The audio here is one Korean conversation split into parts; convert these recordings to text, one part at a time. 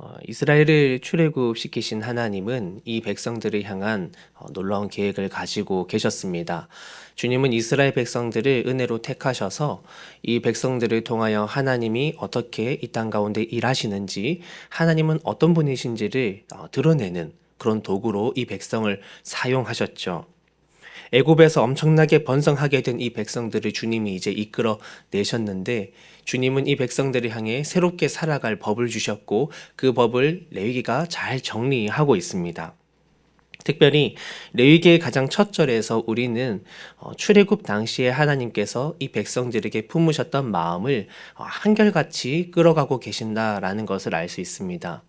어, 이스라엘을 출애굽시키신 하나님은 이 백성들을 향한 어, 놀라운 계획을 가지고 계셨습니다. 주님은 이스라엘 백성들을 은혜로 택하셔서 이 백성들을 통하여 하나님이 어떻게 이 땅 가운데 일하시는지 하나님은 어떤 분이신지를 어, 드러내는 그런 도구로 이 백성을 사용하셨죠. 애굽에서 엄청나게 번성하게 된 이 백성들을 주님이 이제 이끌어 내셨는데 주님은 이 백성들을 향해 새롭게 살아갈 법을 주셨고 그 법을 레위기가 잘 정리하고 있습니다. 특별히 레위기의 가장 첫 절에서 우리는 어, 출애굽 당시에 하나님께서 이 백성들에게 품으셨던 마음을 어, 한결같이 끌어가고 계신다라는 것을 알 수 있습니다.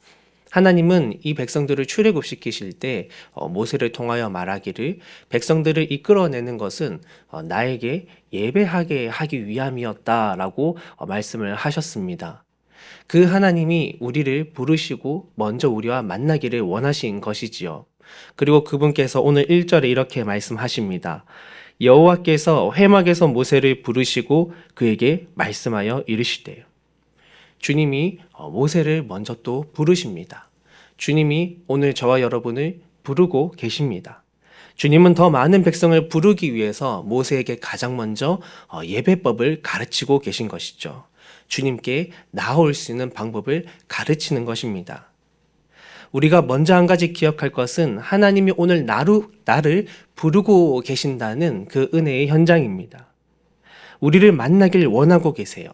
하나님은 이 백성들을 출애굽시키실 때 어, 모세를 통하여 말하기를 백성들을 이끌어내는 것은 어, 나에게 예배하게 하기 위함이었다라고 어, 말씀을 하셨습니다. 그 하나님이 우리를 부르시고 먼저 우리와 만나기를 원하신 것이지요. 그리고 그분께서 오늘 1절에 이렇게 말씀하십니다. 여호와께서 회막에서 모세를 부르시고 그에게 말씀하여 이르시되요. 주님이 어, 모세를 먼저 또 부르십니다. 주님이 오늘 저와 여러분을 부르고 계십니다. 주님은 더 많은 백성을 부르기 위해서 모세에게 가장 먼저 어, 예배법을 가르치고 계신 것이죠. 주님께 나올 수 있는 방법을 가르치는 것입니다. 우리가 먼저 한 가지 기억할 것은 하나님이 오늘 나루, 나를 부르고 계신다는 그 은혜의 현장입니다. 우리를 만나길 원하고 계세요.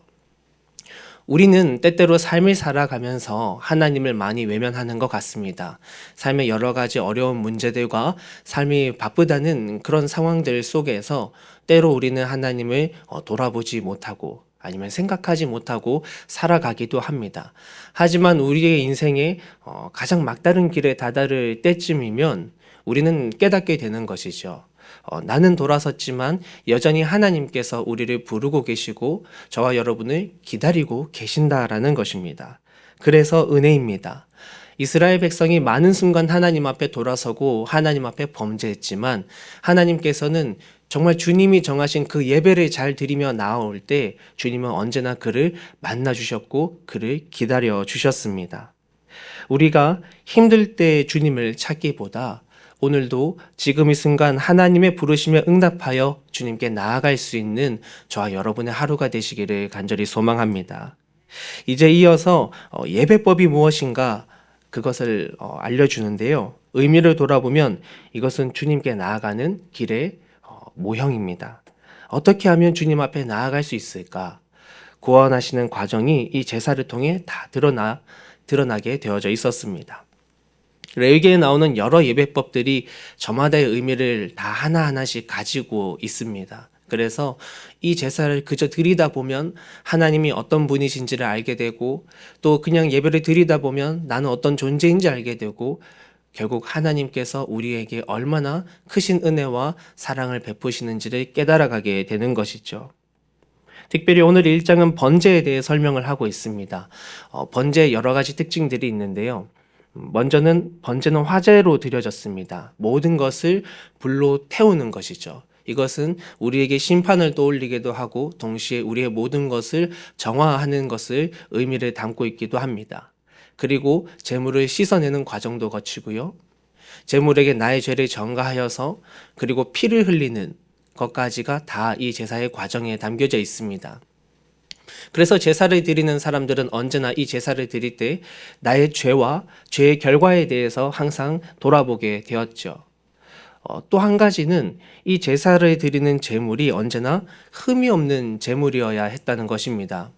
우리는 때때로 삶을 살아가면서 하나님을 많이 외면하는 것 같습니다. 삶의 여러 가지 어려운 문제들과 삶이 바쁘다는 그런 상황들 속에서 때로 우리는 하나님을 어, 돌아보지 못하고 아니면 생각하지 못하고 살아가기도 합니다. 하지만 우리의 인생에 어, 가장 막다른 길에 다다를 때쯤이면 우리는 깨닫게 되는 것이죠. 어, 나는 돌아섰지만 여전히 하나님께서 우리를 부르고 계시고 저와 여러분을 기다리고 계신다라는 것입니다. 그래서 은혜입니다. 이스라엘 백성이 많은 순간 하나님 앞에 돌아서고 하나님 앞에 범죄했지만 하나님께서는 정말 주님이 정하신 그 예배를 잘 드리며 나올 때 주님은 언제나 그를 만나 주셨고 그를 기다려 주셨습니다. 우리가 힘들 때 주님을 찾기보다 오늘도 지금 이 순간 하나님의 부르심에 응답하여 주님께 나아갈 수 있는 저와 여러분의 하루가 되시기를 간절히 소망합니다. 이제 이어서 어, 예배법이 무엇인가 그것을 어, 알려주는데요. 의미를 돌아보면 이것은 주님께 나아가는 길의 어, 모형입니다. 어떻게 하면 주님 앞에 나아갈 수 있을까? 구원하시는 과정이 이 제사를 통해 다 드러나 드러나게 되어져 있었습니다. 레위기에 나오는 여러 예배법들이 저마다의 의미를 다 하나하나씩 가지고 있습니다. 그래서 이 제사를 그저 드리다 보면 하나님이 어떤 분이신지를 알게 되고 또 그냥 예배를 드리다 보면 나는 어떤 존재인지 알게 되고 결국 하나님께서 우리에게 얼마나 크신 은혜와 사랑을 베푸시는지를 깨달아가게 되는 것이죠. 특별히 오늘 1장은 번제에 대해 설명을 하고 있습니다. 어, 번제의 여러 가지 특징들이 있는데요. 먼저는 번제는 화재로 드려졌습니다. 모든 것을 불로 태우는 것이죠. 이것은 우리에게 심판을 떠올리기도 하고 동시에 우리의 모든 것을 정화하는 것을 의미를 담고 있기도 합니다. 그리고 재물을 씻어내는 과정도 거치고요. 재물에게 나의 죄를 전가하여서 그리고 피를 흘리는 것까지가 다 이 제사의 과정에 담겨져 있습니다. 그래서 제사를 드리는 사람들은 언제나 이 제사를 드릴 때 나의 죄와 죄의 결과에 대해서 항상 돌아보게 되었죠. 어, 또 한 가지는 이 제사를 드리는 제물이 언제나 흠이 없는 제물이어야 했다는 것입니다.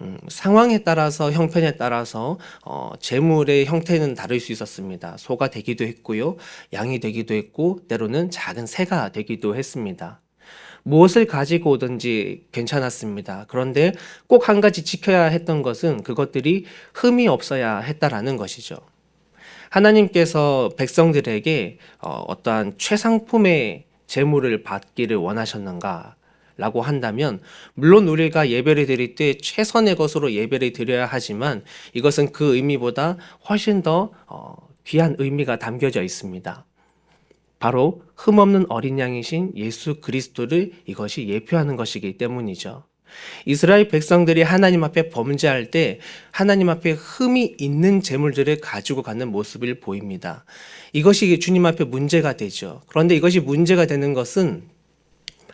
음, 상황에 따라서 형편에 따라서 어, 재물의 형태는 다를 수 있었습니다. 소가 되기도 했고요, 양이 되기도 했고 때로는 작은 새가 되기도 했습니다. 무엇을 가지고 오든지 괜찮았습니다. 그런데 꼭 한 가지 지켜야 했던 것은 그것들이 흠이 없어야 했다라는 것이죠. 하나님께서 백성들에게 어, 어떠한 최상품의 재물을 받기를 원하셨는가? 라고 한다면 물론 우리가 예배를 드릴 때 최선의 것으로 예배를 드려야 하지만 이것은 그 의미보다 훨씬 더 어, 귀한 의미가 담겨져 있습니다. 바로 흠없는 어린 양이신 예수 그리스도를 이것이 예표하는 것이기 때문이죠. 이스라엘 백성들이 하나님 앞에 범죄할 때 하나님 앞에 흠이 있는 재물들을 가지고 가는 모습을 보입니다. 이것이 주님 앞에 문제가 되죠. 그런데 이것이 문제가 되는 것은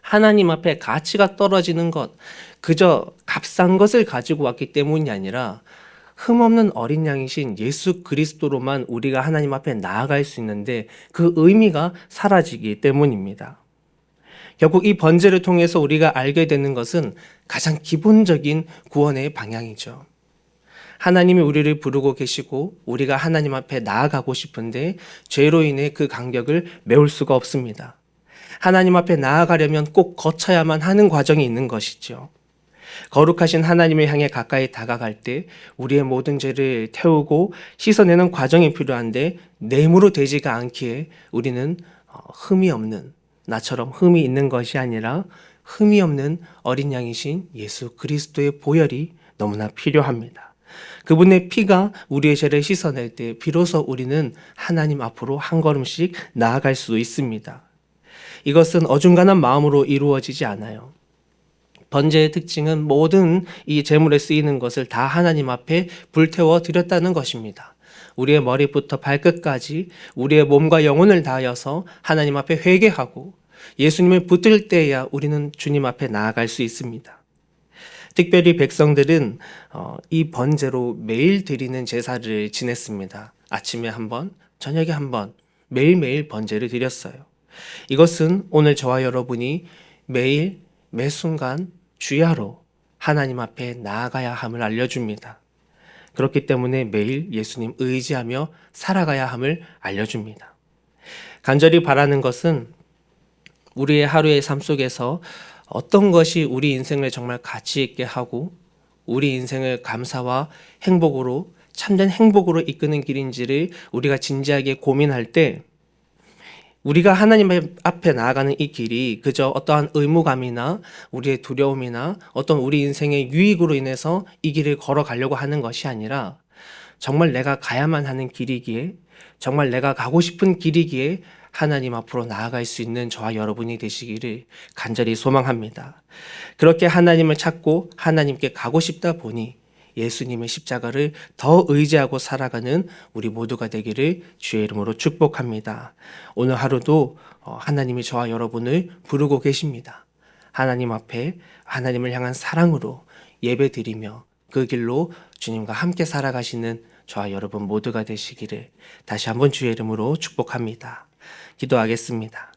하나님 앞에 가치가 떨어지는 것, 그저 값싼 것을 가지고 왔기 때문이 아니라 흠없는 어린 양이신 예수 그리스도로만 우리가 하나님 앞에 나아갈 수 있는데 그 의미가 사라지기 때문입니다. 결국 이 번제를 통해서 우리가 알게 되는 것은 가장 기본적인 구원의 방향이죠. 하나님이 우리를 부르고 계시고 우리가 하나님 앞에 나아가고 싶은데 죄로 인해 그 간격을 메울 수가 없습니다. 하나님 앞에 나아가려면 꼭 거쳐야만 하는 과정이 있는 것이죠. 거룩하신 하나님을 향해 가까이 다가갈 때 우리의 모든 죄를 태우고 씻어내는 과정이 필요한데 내 힘으로 되지가 않기에 우리는 어, 흠이 없는 나처럼 흠이 있는 것이 아니라 흠이 없는 어린 양이신 예수 그리스도의 보혈이 너무나 필요합니다. 그분의 피가 우리의 죄를 씻어낼 때 비로소 우리는 하나님 앞으로 한 걸음씩 나아갈 수 있습니다. 이것은 어중간한 마음으로 이루어지지 않아요. 번제의 특징은 모든 이 제물에 쓰이는 것을 다 하나님 앞에 불태워 드렸다는 것입니다. 우리의 머리부터 발끝까지 우리의 몸과 영혼을 다하여서 하나님 앞에 회개하고 예수님을 붙들 때야 우리는 주님 앞에 나아갈 수 있습니다. 특별히 백성들은 어, 이 번제로 매일 드리는 제사를 지냈습니다. 아침에 한 번, 저녁에 한 번, 매일매일 번제를 드렸어요. 이것은 오늘 저와 여러분이 매일 매 순간 주야로 하나님 앞에 나아가야 함을 알려줍니다. 그렇기 때문에 매일 예수님 의지하며 살아가야 함을 알려줍니다. 간절히 바라는 것은 우리의 하루의 삶 속에서 어떤 것이 우리 인생을 정말 가치 있게 하고 우리 인생을 감사와 행복으로 참된 행복으로 이끄는 길인지를 우리가 진지하게 고민할 때 우리가 하나님 앞에 나아가는 이 길이 그저 어떠한 의무감이나 우리의 두려움이나 어떤 우리 인생의 유익으로 인해서 이 길을 걸어가려고 하는 것이 아니라 정말 내가 가야만 하는 길이기에 정말 내가 가고 싶은 길이기에 하나님 앞으로 나아갈 수 있는 저와 여러분이 되시기를 간절히 소망합니다. 그렇게 하나님을 찾고 하나님께 가고 싶다 보니 예수님의 십자가를 더 의지하고 살아가는 우리 모두가 되기를 주의 이름으로 축복합니다. 오늘 하루도 어, 하나님이 저와 여러분을 부르고 계십니다. 하나님 앞에 하나님을 향한 사랑으로 예배 드리며 그 길로 주님과 함께 살아가시는 저와 여러분 모두가 되시기를 다시 한번 주의 이름으로 축복합니다. 기도하겠습니다.